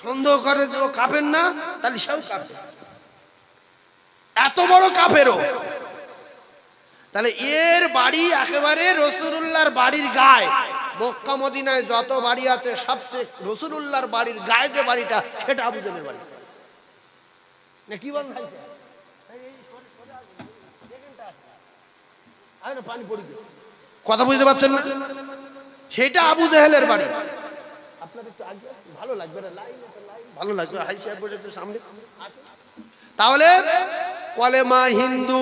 সন্দেহ করে যে ও কাফের না, তাহলে সেও কাফের। এত বড় কাফেরও। তাহলে এর বাড়ি একেবারে রসুল্লাহর বাড়ির গায়ে। মক্কা, মদিনায় যত বাড়ি আছে, সবচেয়ে রসুল্লাহর বাড়ির গায়ে যে বাড়িটা, সেটা আবু জেলের বাড়ি কি বল ভাই? কথা বুঝতে পারছেন না? সেটা আবু জেহেলের বাড়ি। আপনাদের একটু আগে ভালো লাগবে ভালো লাগবে, হাই সাহেব বসেছে সামনে। তাহলে, কলেমা হিন্দু,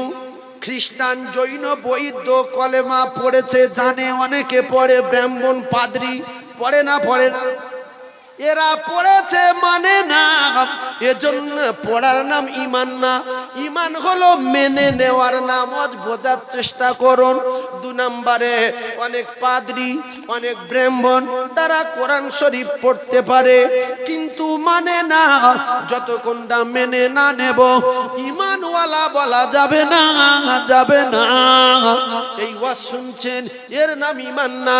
খ্রিস্টান, জৈন, বৈদ্য কলেমা পড়েছে, জানে অনেকে পড়ে ব্রাহ্মণ, পাদ্রি, পড়ে না পড়ে না। এরা পড়েছে মানে না। এজন্য পড়ার নাম ইমান না। ইমান হলো মেনে নেওয়ার নাম আজ বোঝার চেষ্টা করুন। দু নম্বরে, অনেক পাদ্রি, অনেক ব্রাহ্মণ তারা কোরআন শরীফ পড়তে পারে, কিন্তু মানে না। যতক্ষণটা মেনে না নেব, ইমানওয়ালা বলা যাবে না যাবে না। এই ওয়াজ শুনছেন, এর নাম ইমান না।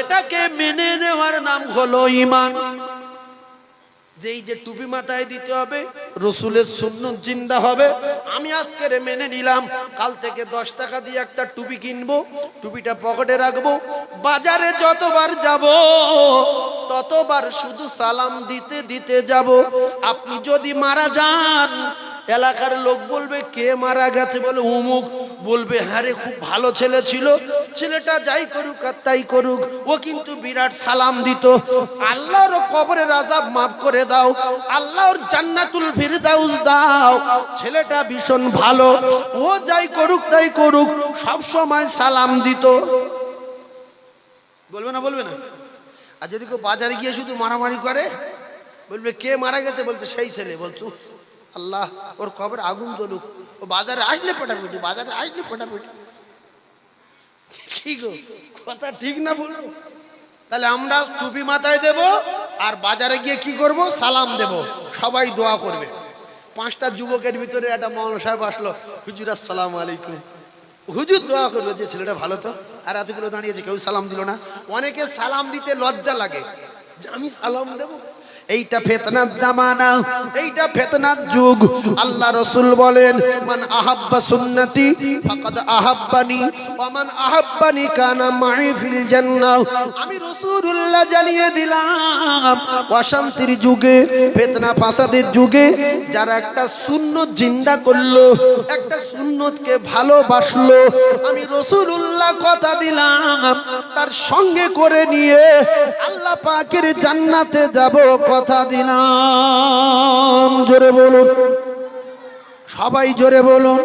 এটাকে মেনে নেওয়ার নাম হলো ইমান। যেই যে টুপি মাথায় দিতে হবে, রসুলের শূন্য জিন্দা হবে। আমি আজকের মেনে নিলাম, কাল থেকে দশ টাকা দিয়ে একটা টুপি কিনবো, টুপিটা পকেটে রাখব, বাজারে যতবার যাব, ততবার শুধু সালাম দিতে দিতে যাব। আপনি যদি মারা যান এলাকার লোক বলবে, কে মারা গেছে? বলে উমুক বলবে হ্যাঁ খুব ভালো ছেলে ছিল। ছেলেটা যাই করুক আর তাই করুক, ও কিন্তু বিরাট সালাম দিত। আল্লাহর কবরের আজাব মাফ করে দাও, আল্লাহর জান্নাতুল ফিরদাউস দাও। ছেলেটা ভীষণ ভালো, ও যাই করুক তাই করুক, সব সময় সালাম দিত। বলবে না বলবে না। আর যদি কেউ বাজারে গিয়ে শুধু মারামারি করে, বলবে, কে মারা গেছে? বলতে সেই ছেলে। বলতো আল্লাহ ওর কবর আগুন জ্বলুক। ও বাজারে আসলে পেটাপিটি বাজারে আসলে পেটাপিটি কি গো, কথা ঠিক না বলব তাহলে আমরা টুপি মাথায় দেব আর বাজারে গিয়ে কি করব? সালাম দেব। সবাই দোয়া করবে। পাঁচটা যুবকের ভিতরে একটা মৌলানা সাহেব আসলো, হুজুর, আসসালাম আলাইকুম। হুজুর দোয়া করবে যে ছেলেটা ভালো তো? আর এতগুলো দাঁড়িয়েছে কেউ সালাম দিল না। অনেকে সালাম দিতে লজ্জা লাগে। যে আমি সালাম দেবো? এইটা ফেতনার জামানা, এইটা ফেতনার যুগ। আল্লাহ রসুল বলেন, মান আহাব্বা সুন্নতি, ফাকাদ আহাব্বানি, ওয়া মান আহাব্বানি কানা মাই ফিল জান্নাহ। আমি রাসূলুল্লাহ জানিয়ে দিলাম, অশান্তির যুগে, ফেতনা ফাসাদের যুগে, যারা একটা সুন্নত জিন্দা করল, একটা সুন্নতকে ভালোবাসলো, আমি রসুলুল্লাহ কথা দিলাম, তার সঙ্গে করে নিয়ে আল্লাহ পাকের জান্নাতে যাব। কথা দিলাম, জোরে বলুন। সবাই জোরে বলুন।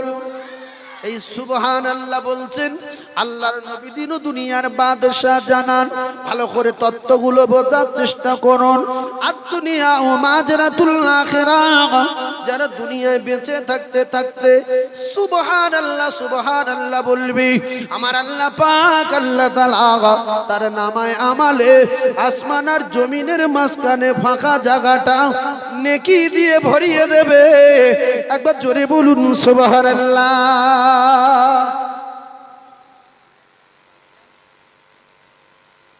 এই সুবহান আল্লাহ বলছেন, আল্লাহর নবী দিন দুনিয়ার বাদশাহ জানান, ভালো করে তত্ত্বগুলো বোঝার চেষ্টা করুন। আর দুনিয়া ও মাজরাতুল আখিরাহ। যারা দুনিয়ায় বেঁচে থাকতে থাকতে সুবহান আল্লাহ সুবহান আল্লাহ বলবি, আমার আল্লাহ পাক, আল্লাহ তাআলা তার নামায় আমালে আসমান আর জমিনের মাঝখানে ফাঁকা জায়গাটা নেকি দিয়ে ভরিয়ে দেবে। একবার জোরে বলুন সুবহান আল্লাহ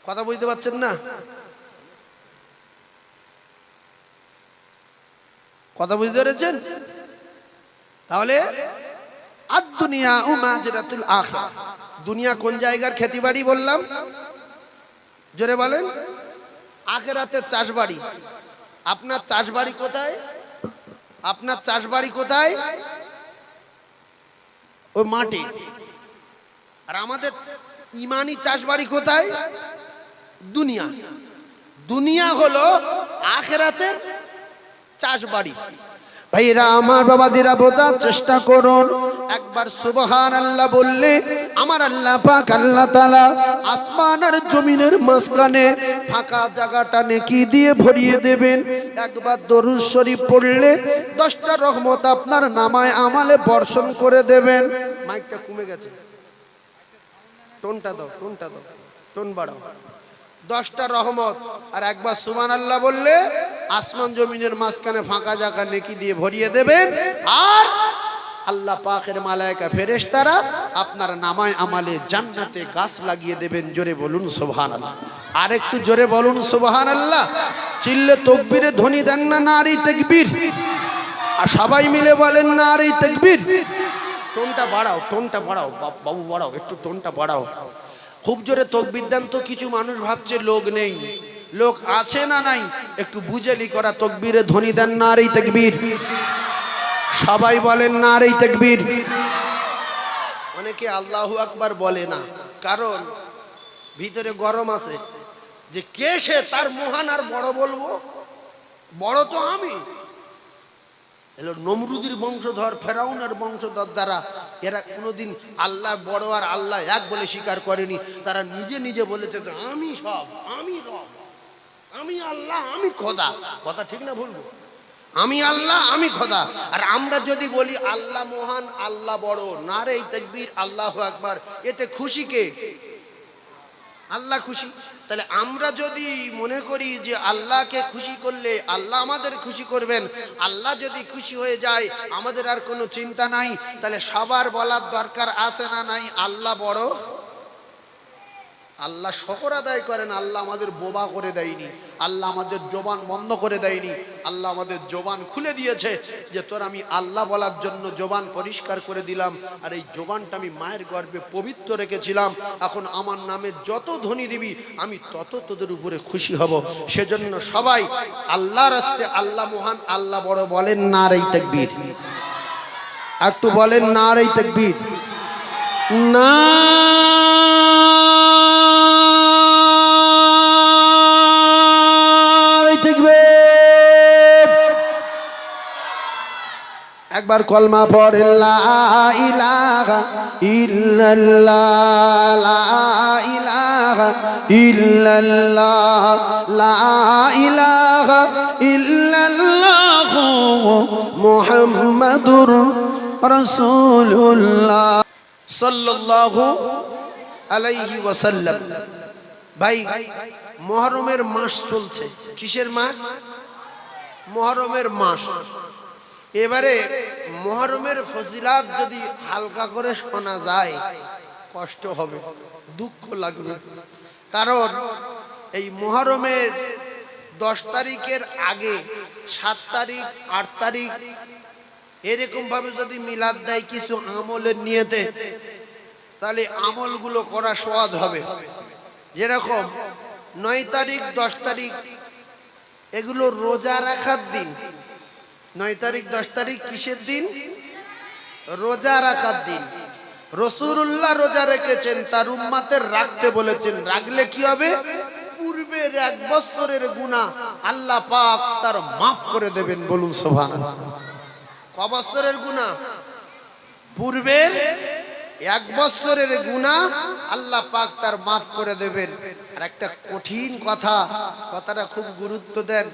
কথা বুঝতে পারছেন না? কথা বুঝতে পেরেছেন? তাহলে আর দুনিয়া ও মাজরাতুল আখিরা দুনিয়া কোন জায়গার খেতিবাড়ি বললাম? জোরে বলেন। আখেরাতের চাষবাড়ি। আপনার চাষবাড়ি কোথায়? আপনার চাষবাড়ি কোথায়? ওই মাঠে। আর আমাদের ইমানি চাষবাড়ি কোথায়? দুনিয়া। দুনিয়া হলো আখেরাতের চাষবাড়ি। ভাইরা আমার বাবাদিরা বোঝার চেষ্টা করুন। একবার সুবহান আল্লাহ বললে, আমার আল্লাহ পাক আল্লাহ তালা আসমান আর জমিনের মাঝখানে ফাঁকা জায়গাটা নেকি দিয়ে ভরিয়ে দেবেন। একবার দরুদ শরীফ পড়লে দশটা রহমত আপনার নামায় আমালে বর্ষণ করে দেবেন। মাইকটা কমে গেছে। টোনটা দাও টোনটা দাও, টোন বাড়াও। দশটা রহমত। আর একবার সুমান আল্লাহ বললে, আসমান জমিনের মাঝখানে ফাঁকা জায়গা নেকি দিয়ে ভরিয়ে দেবেন। আর আল্লাহ পাকের মালায়কা ফেরেশতারা আপনার নামায় আমালে জান্নাতে গাছ লাগিয়ে দেবেন। জোরে বলুন সুবহান আল্লাহ আর একটু জোরে বলুন সুবহান আল্লাহ চিল্লে তকবীরে ধ্বনি দেন না নারী তেকবীর। আর সবাই মিলে বলেন নারী তেকবীর। টোনটা বাড়াও টোনটা বাড়াও, বাবু বাড়াও, একটু টোনটা বাড়াও। খুব জোরে তকবীর দেন তো কিছু মানুষ ভাবছে, লোক নেই। লোক আছে না নাই? একটু বুঝেলি করা তকবীরে, ধ্বনি দেন নারী তেকবীর। সবাই বলেন নারী তেকবীর। অনেকে আল্লাহু আকবার বলে না, কারণ ভিতরে গরম আছে। যে কে সে তার মহান আর বড় বলব? বড় তো আমি। এলো নমরুদির বংশধর, ফেরাউনের বংশধর দ্বারা এরা কোনোদিন আল্লাহ বড় আর আল্লাহ এক বলে স্বীকার করেনি। তারা নিজে নিজে বলেছে যে, আমি সব, আমি রব, আমি আল্লাহ, আমি খোদা। কথা ঠিক না বলব আমি আল্লাহ, আমি খোদা। আর আমরা যদি বলি, আল্লাহ মহান, আল্লাহ বড় না রে তকবীর, আল্লাহ আকবার, এতে খুশি কে? আল্লাহ খুশি। তাহলে আমরা যদি মনে করি যে আল্লাহকে খুশি করলে আল্লাহ আমাদের খুশি করবেন, আল্লাহ যদি খুশি হয়ে যায়, আমাদের আর কোনো চিন্তা নাই, তাহলে সবার বলার দরকার আছে না নাই? আল্লাহ বড়। আল্লাহ শকর আদায় করেন, আল্লাহ আমাদের বোবা করে দেয়নি। আল্লাহ আমাদের জবান বন্ধ করে দেয়নি। আল্লাহ আমাদের জবান খুলে দিয়েছে যে তোর আমি আল্লাহ বলার জন্য জবান পরিষ্কার করে দিলাম। আর এই জবানটা আমি মায়ের গর্ভে পবিত্র রেখেছিলাম। এখন আমার নামে যত ধ্বনি দিবি, আমি তত তোদের উপরে খুশি হব। সেজন্য সবাই আল্লাহর রাস্তে আল্লাহ মহান, আল্লাহ বড় বলেন না রে তকবীর। একটু বলেন না রে তকবীর। নারাই একবার কলমা পড়ে ইলাহা ইল্লাল্লাহ ইল্লাল্লাহ, লা ইলাহা ইল্লাল্লাহ মুহাম্মাদুর রাসূলুল্লাহ সাল্লাল্লাহু আলাইহি ওয়াসাল্লাম। ভাই, মহরমের মাস চলছে। কিসের মাস? মহরমের মাস। এবারে মহরমের ফজিলাত যদি হালকা করে শোনা যায়, কষ্ট হবে, দুঃখ লাগবে। কারণ এই মহরমের দশ তারিখের আগে, সাত তারিখ, আট তারিখ এরকম ভাবে যদি মিলাদ দেয় কিছু আমলের নিয়েতে, তাহলে আমলগুলো করা সহজ হবে। যেরকম নয় তারিখ, দশ তারিখ, এগুলো রোজা রাখার দিন। নয় তারিখ, দশ তারিখ কিসের দিন? রোজা রাখার দিন। রসুরুল্লাহ রোজা রেখেছেন, তার উম্মাতের রাখতে বলেছেন। রাখলে কি হবে? পূর্বের এক বছরের গুণা আল্লাহ পাক তার মাফ করে দেবেন বলুন সোভান ক বছরের গুণা পূর্বের এক বছরের গুণা আল্লাহ পাক তার মাফ করে দেবেন। আর একটা কঠিন কথা, কথাটা খুব গুরুত্ব দেন।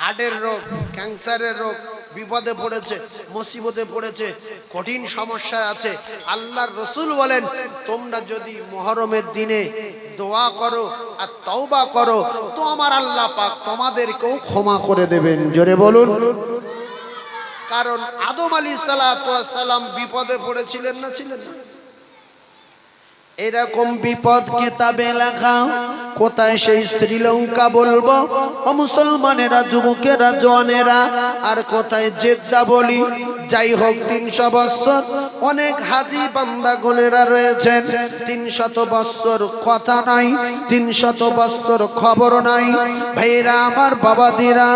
হার্টের রোগ, ক্যান্সারের রোগ, বিপদে পড়েছে, মুসিবতে পড়েছে, কঠিন সমস্যায় আছে। আল্লাহর রসুল বলেন, তোমরা যদি মহরমের দিনে দোয়া করো আর তওবা করো, তো আমার আল্লাহ পাক তোমাদেরকেও ক্ষমা করে দেবেন। জোরে বলুন। কারণ আদম আলী সালাম বিপদে পড়েছিলেন না ছিলেন না? এরকম বিপদ কেতাবে লেখা, কোথায় সেই শ্রীলঙ্কা বলব? ও মুসলমানেরা, যুবকেরা জনেরা আর কোথায় জেদ্দা বলি? যাই হোক তিনশো বৎসর অনেক হাজি বান্দা গোলেরা রয়েছেন। তিনশত বৎসর কথা নাই, তিনশত বৎসর খবর নাই। ভাইরা, আমার বাবা বাবাদিরা,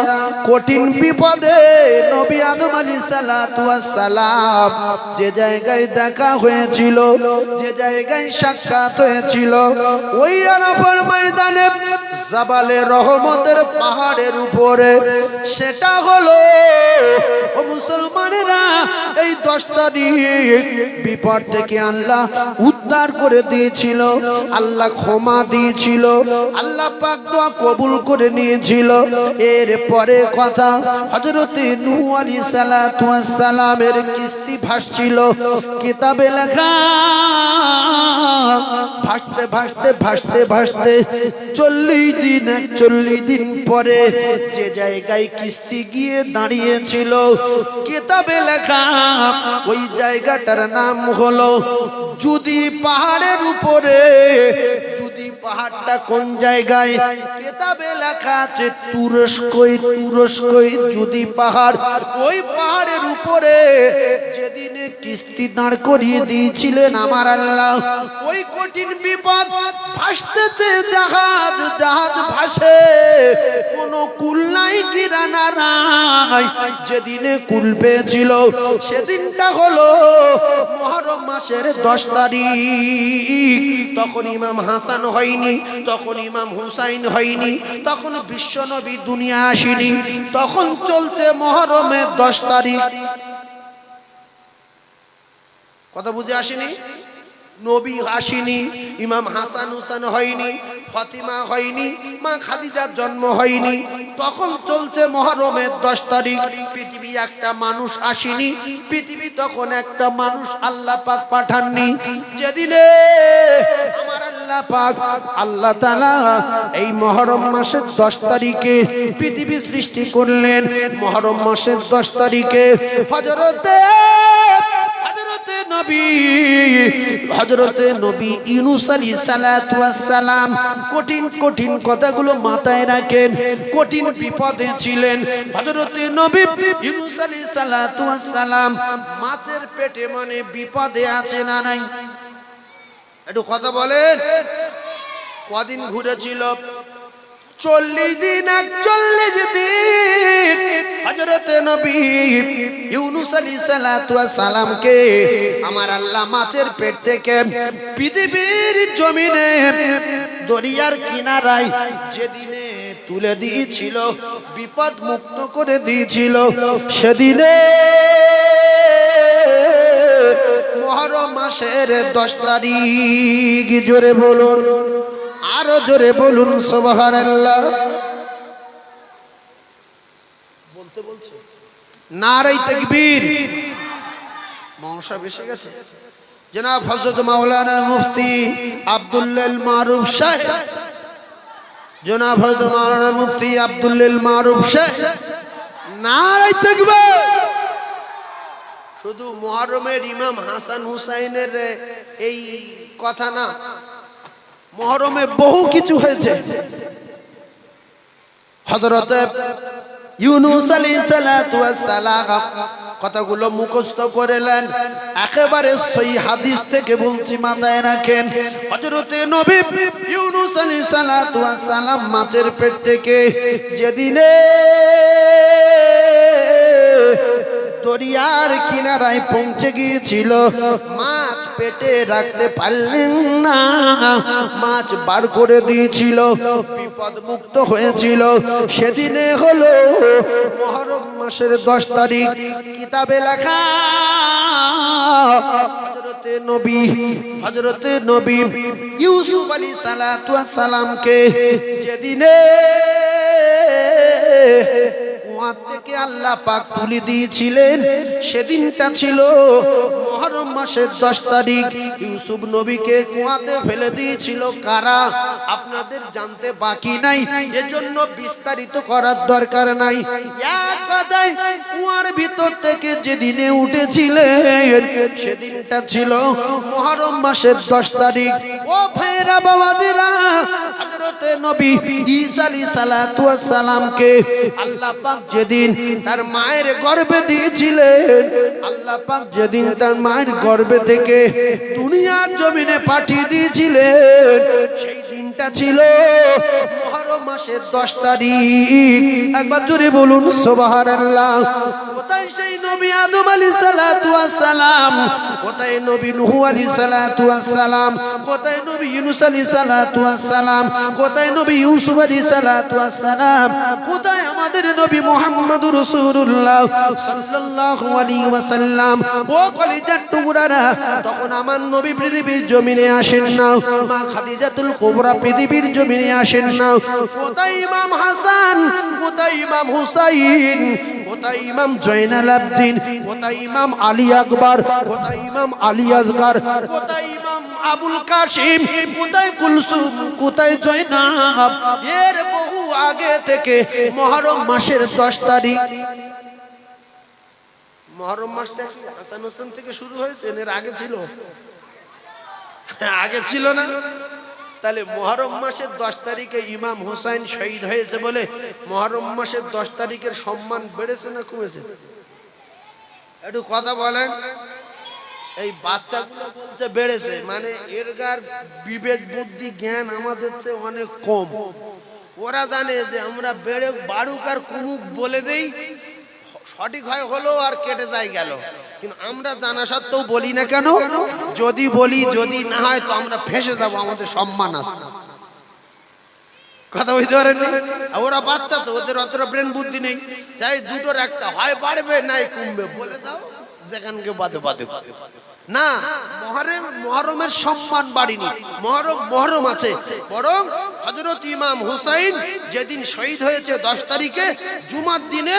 কঠিন বিপদে নবী আদম আলী সালাম যে জায়গায় দেখা হয়েছিল, যে জায়গায় সাক্ষাৎ হয়েছিল, ওই আরাফার ময়দানে জাবালে রহমতের পাহাড়ের উপরে, সেটা হলো, ও মুসলমানেরা এই দশ তারিখ বিপদ থেকে আল্লাহ উদ্ধার করে দিয়েছিল। আল্লাহ ক্ষমা দিয়েছিল। আল্লাহ পাক দোয়া কবুল করে নিয়েছিল। এর পরে কথা হজরতে নূহ আলী সালাতু সালামের কিস্তি ভাসছিল। কিতাবে লেখা, ভাসতে ভাসতে ভাসতে ভাসতে চল্লিশ দিন, একচল্লিশ দিন পরে যে জায়গায় কিস্তি গিয়ে দাঁড়িয়েছিল, কেতাবে লেখা ওই জায়গাটার নাম হলো যদি পাহাড়ের উপরে পাহাড়টা কোন জায়গায়? কেতাবে লেখা আছে, তুরস্কই তুরস্কই যদি পাহাড়। ওই পাহাড়ের উপরে যেদিনে কিস্তি দাঁড় করিয়ে দিয়েছিলেন আমার আল্লাহ, ওই কঠিন বিপদ ভাসতেছে, জাহাজ জাহাজ ভাসে। কোন কুল নাই, কিরানা নাই। যেদিনে কুল পেয়েছিল, সেদিনটা হলো মহরম মাসের দশ তারিখ। তখন ইমাম হাসান হয়নি, তখন ইমাম হুসাইন হয়নি, তখন বিশ্বনবী দুনিয়া আসেনি, তখন চলছে মহরমের দশ তারিখ। কথা বুঝে আসেনি? নবী আসেনি, ইমাম হাসান হুসান হয়নি, ফতিমা হয়নি, মা খাদিজার জন্ম হয়নি, তখন চলছে মহরমের দশ তারিখ। পৃথিবী একটা মানুষ আসেনি, পৃথিবী তখন একটা মানুষ আল্লাহ পাক পাঠাননি। যেদিনে আমার আল্লাহ তালা এই মহরম মাসের দশ তারিখে পৃথিবী সৃষ্টি করলেন। মহরম মাসের দশ তারিখে হজরতে নবী হজরতে নবী ইউনুস আলী সালাম কঠিন কঠিন কথাগুলো মাথায় রাখেন, কঠিন বিপদে ছিলেন। হজরতে নবী ইউনুস আলী সালাম মাছের পেটে মানে বিপদে আছে না নাই? একটু কথা বলেন। কদিন ঘুরেছিল? চল্লিশ দিন, একচল্লিশ দিন। হজরতে নবী ইউনুস আলী সালামকে আমার আল্লাহ মাছের পেট থেকে পৃথিবীর জমিনে দরিয়ার কিনারায় যেদিনে তুলে দিয়েছিল বিপদ মুক্ত করে দিয়েছিল, সেদিনে মহরম মাসের দশ তারিখ। জোরে বলুন, আরও জোরে বলুন আল্লাহ বলতে বলছে? নারাই তকবীর। মনসা বেসে গেছে। জনাব হজরত মাওলানা মুফতি আব্দুল্লাল মারুফ সাহেব। জনাব হজরত মাওলানা মুফতি আব্দুল্লাল মারুফ সাহেব। নারাই তকবীর। শুধু মহরমের ইমাম হাসান হুসাইনের এই কথা না, মহরমে বহু কিছু হয়েছে। হজরত ইউনুস আলী সালাম কথাগুলো মুখস্থ করেলেন একেবারে সেই হাদিস থেকে বলছি মাথায় রাখেন। হজরতে নবী ইউনুস আলী সালাম মাছের পেট থেকে যেদিনে দরিয়ার কিনারায় পৌঁছে গিয়েছিল। মাছ পেটে রাখতে পারলেন না। মাছ বার করে দিয়েছিল। বিপদ মুক্ত হয়েছিল। সেদিনে হলো মহরম মাসের দশ তারিখ। কিতাবে লেখা হজরতে নবী হজরতে নবী যেদিনে কুয়া থেকে আল্লাহ পাক তুলি দিয়েছিলেন। সেদিনটা ছিল মহরম মাসের দশ তারিখ ইউসুফ নবীকে কুয়াতে ফেলে দিয়েছিল কারা? আপনাদের জানতে বাকি নাই। এজন্য বিস্তারিত করার দরকার নাই। কুয়ার ভিতর থেকে যেদিনে উঠেছিলেন, সেদিনটা ছিল মহরম মাসের দশ তারিখ। ও ভাইরা বাবাদিরা হযরতে নবী যেদিন তার মায়ের গর্ভে দিয়েছিলেন, আল্লাহ যেদিন তার মায়ের গর্ভে থেকে দুনিয়ার জমিনে পাঠিয়ে দিয়েছিলেন। সেই দিনটা ছিল মহরম মাসের দশ তারিখ। একবার জোরে বলুন, সুবহানাল্লাহ। কোথায় সেই নবী আদম আলাইহিস সালাতু ওয়াস সালাম কোথায় নবী নূহ আলাইহিস সালাতু ওয়াস সালাম কোথায় নবী ইউনুস আলাইহিস সালাতু ওয়াস সালাম কোথায় নবী ইউসুফ আলাইহিস সালাতু ওয়াস সালাম কোথায় আমাদের নবী মুহাম্মদুর রাসূলুল্লাহ সাল্লাল্লাহু আলাইহি ওয়াসাল্লাম? ও কলিজার টুকরারা, তখন আমার নবী পৃথিবীর জমিনে আসেন না। মা খাদিজাতুল কুবরা পৃথিবীর জমিনে আসেন না। কোথায় ইমাম হাসান? কোথায় ইমাম হুসাইন? কোথায় ইমাম জয়নাল আবদিন? কোথায় ইমাম আলী আকবর? কোথায় ইমাম আলী আসগর কোথায় ইমাম আবুল কাশিম কোথায় কুলসুম? কোথায় জয়নাব? এর বহু আগে থেকে মহরম মাসের দশ তারিখ। মহরম মাসটা কি হাসান হোসেন থেকে শুরু হয়েছে? এর আগে ছিল? আগে ছিল না? তাহলে মহরম মাসের দশ তারিখে ইমাম হুসাইন শহীদ হয়েছে বলে মহরম মাসের দশ তারিখের সম্মান বেড়েছে না কমেছে? একটু কথা বলেন। এই বাচ্চাগুলো বলছে বেড়েছে মানে এরগার বিবেক, বুদ্ধি, জ্ঞান আমাদের চেয়ে অনেক কম। ওরা জানে যে আমরা বেড়ে, বাড়ুক আর কুমুক বলে দেই সঠিক হয় হলো আর কেটে যায় গেল। কিন্তু আমরা জানা সত্ত্বেও বলি না কেন? যদি বলি, যদি না হয় তো আমরা ফেসে যাব, আমাদের সম্মান আছে। কথা বুঝতে পারেননি? ওরা বাচ্চা তো, ওদের অতটা ব্রেন বুদ্ধি নেই। তাই দুটোর একটা হয়, বাড়বে নাই কমবে। বলে দাও যেখানকে বাদে বাদে। না মহরম মহরমের সম্মান বাড়িনি। মহরম মহরম আছে। বরং হজরত ইমাম হুসাইন যেদিন শহীদ হয়েছে দশ তারিখে, জুমার দিনে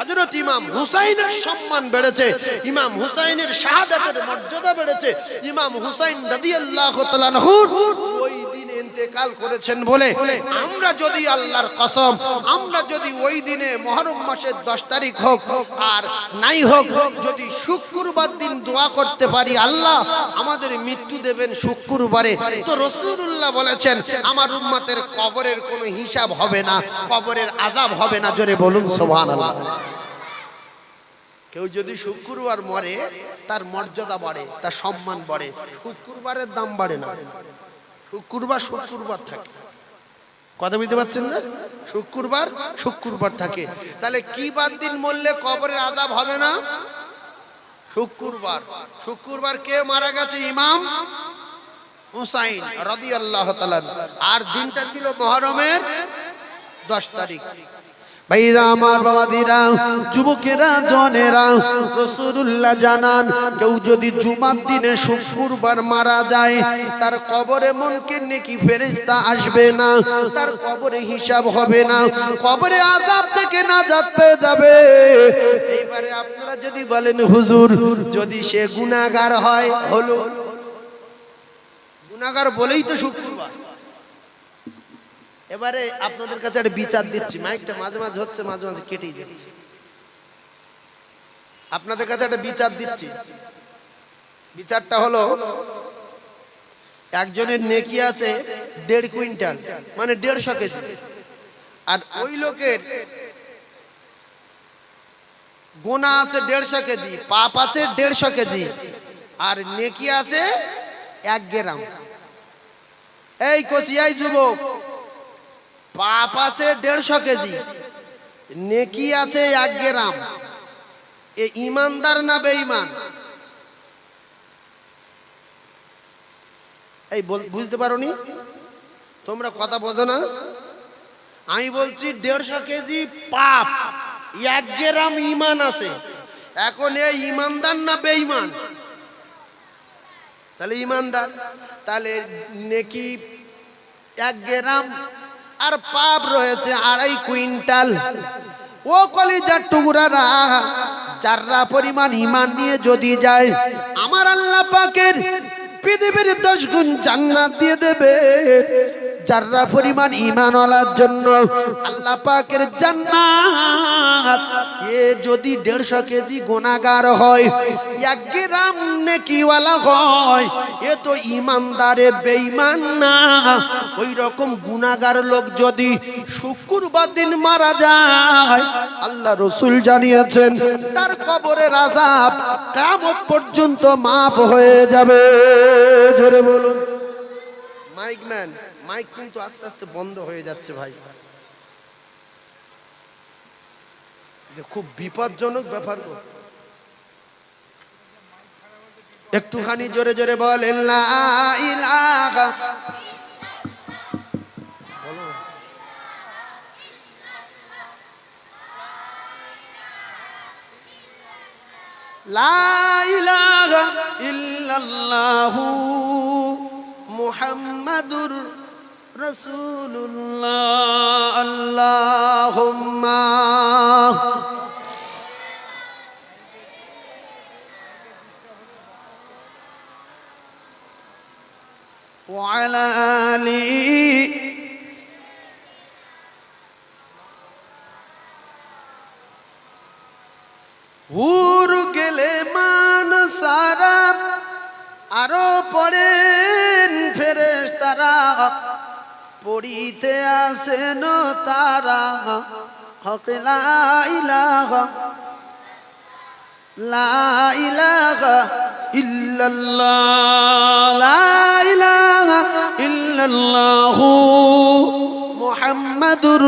হজরত ইমাম হুসাইনের সম্মান বেড়েছে ইমাম হুসাইনের শাহাদাতের মর্যাদা বেড়েছে ইমাম হুসাইন রাদিয়াল্লাহু তাআলা ইন্তেকাল করেছেন বলে, আমরা যদি আল্লাহর কসম, আমরা যদি ওই দিনে মহরম মাসের দশ তারিখ হোক, আর নাই হোক, যদি শুক্রবার দিন দোয়া করতে পারি, আল্লাহ আমাদের মৃত্যু দেবেন শুক্রবারে। তো রসুল্লাহ বলেছেন, আমার উম্মতের কবরের কোনো হিসাব হবে না, কবরের আজাব হবে না। জোরে বলুন, সুবহানাল্লাহ। কেউ যদি শুক্রবার মরে, তার মর্যাদা বাড়ে, তার সম্মান বাড়ে, শুক্রবারের দাম বাড়ে না। শুক্রবার শুক্রবার থাকে। কথা বুঝতে পারছেন না? শুক্রবার শুক্রবার থাকে। তাহলে কি বার দিন মরলে কবরের আজাব হবে না? শুক্রবার। শুক্রবার কে মারা গেছে? ইমাম হুসাইন রদি আল্লাহ আর দিনটা ছিল মহরমের দশ তারিখ। ভাইরা, আমার বাবাদিরা, যুবকেরা, জনেরা রসুল্লাহ জানান, কেউ যদি জুমার দিনে মারা যায়, তার মনকে আসবে না, তার হিসাব হবে না থেকে পেয়ে যাবে। আপনারা যদি বলেন, হুজুর, যদি সে গুনাহগার হয়, হলো? গুনাহগার বলেই তো শুক্রবার। এবারে আপনাদের কাছে একটা বিচার দিচ্ছি। মাইকটা মাঝে মাঝে হচ্ছে, মাঝে মাঝে কেটেই যাচ্ছে। আপনাদের কাছে একটা বিচার দিচ্ছি। বিচারটা হলো, একজনের নেকি আছে দেড় কুইন্টাল মানে দেড়শো কেজি। আর ওই লোকের গোনা আছে দেড়শো কেজি, পাপ আছে দেড়শো কেজি, আর নেকি আছে এক গ্রাম। এই কচিয়াই যুবক পাপ আছে দেড়শো কেজি, নেকি আছে এক গ্রাম। এ ইমানদার না বেঈমান? এই বুঝতে পারোনি? তোমরা কথা বোঝো না? আমি বলছি দেড়শো কেজি পাপ, এক গ্রাম ইমান আছে। এখন এ ইমানদার না বেঈমান? তাহলে ইমানদার তাহলে নেকি এক গ্রাম আর পাপ রয়েছে আড়াই কুইন্টাল। ও কলিজার টুকরারা চাররা পরিমাণ ইমান নিয়ে যদি যায়, আমার আল্লাহ পাকের পৃথিবীর দশ গুণ জান্নাত দিয়ে দেবে যাররা পরিমাণ ইমানওয়ালার জন্য আল্লাহ পাকের জান্নাত, এ যদি দেড়শো কেজি গোনাগার হয়, এক গ্রাম নেকিওয়ালা হয়, এ তো ইমানদারে বেঈমান না। ওই রকম গুনাগার লোক যদি শুক্রবার দিন মারা যায়, আল্লাহ রসুল জানিয়েছেন, তার কবরের আজাব কামত পর্যন্ত মাফ হয়ে যাবে। জোরে বলুন। Mic man. মাইক কিন্তু আস্তে আস্তে বন্ধ হয়ে যাচ্ছে ভাই। যে খুব বিপজ্জনক ব্যাপার একটুখানি জোরে জোরে বলেন, লা ইলাহা। رسول الله اللهم. وعلى آله পড়িতে আসেন তারা। হক লা ইলাহা লা ইলাহা ইল্লাল্লাহ। লা ইলাহা ইল্লাল্লাহু মুহাম্মাদুর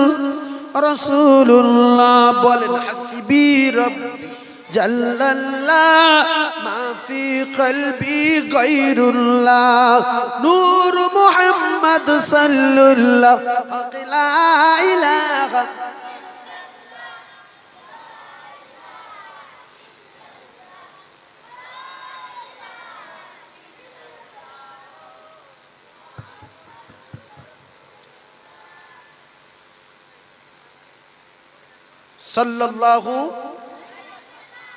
রাসূলুল্লাহ। বলেন, হাসবি রাব্বি। জাল্লাল্লাহ মা ফি কলবি গায়রুল্লাহ নূর মুহাম্মদ সাল্লাল্লাহ হক লা ইলাহা সাল্লাল্লাহু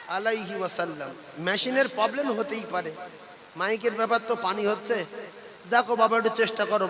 আলাইহি ওয়াসাল্লাম। মেশিনের প্রবলেম হতেই পারে। মাইকের ব্যাপার তো পানি হচ্ছে। দেখো বাবা, একটু চেষ্টা করো।